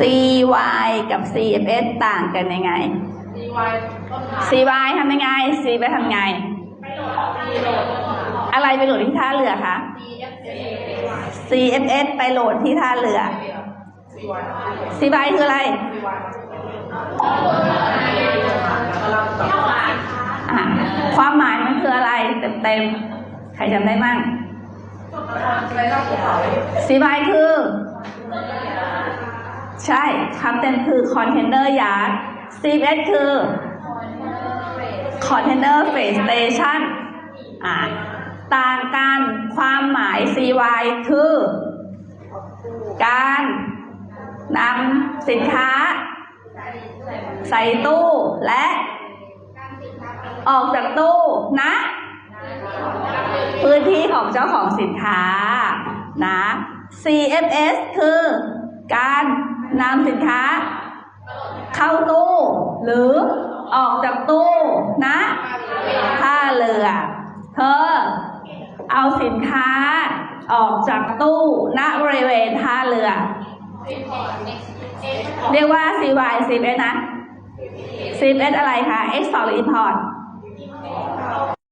CY กับ CFS ต่างกันยังไง CY ต้นทาง CY ทำยังไง CFS ทำไง อะไรไปโหลดที่ท่าเรือคะ CFS ไปโหลดที่ท่าเรือ CY คืออะไรอะความหมายมันคืออะไรเต็มๆ ใครจำได้มั่ง CY คือ ใช่คำเต็มคือ container yard CFS คือ container freight station อ่าต่างกันความหมาย CY คือ การนำสินค้า ใส่ตู้และ ออกจากตู้นะ พื้นที่ของเจ้าของสินค้านะ CFS คือ นำสินค้า เข้าตู้ หรือออกจากตู้นะท่าเรือ เธอ เอาสินค้าออกจากตู้ณบริเวณท่าเรือ เรียกว่า CY CFS นะ CFS อะไรคะ Export หรือ Import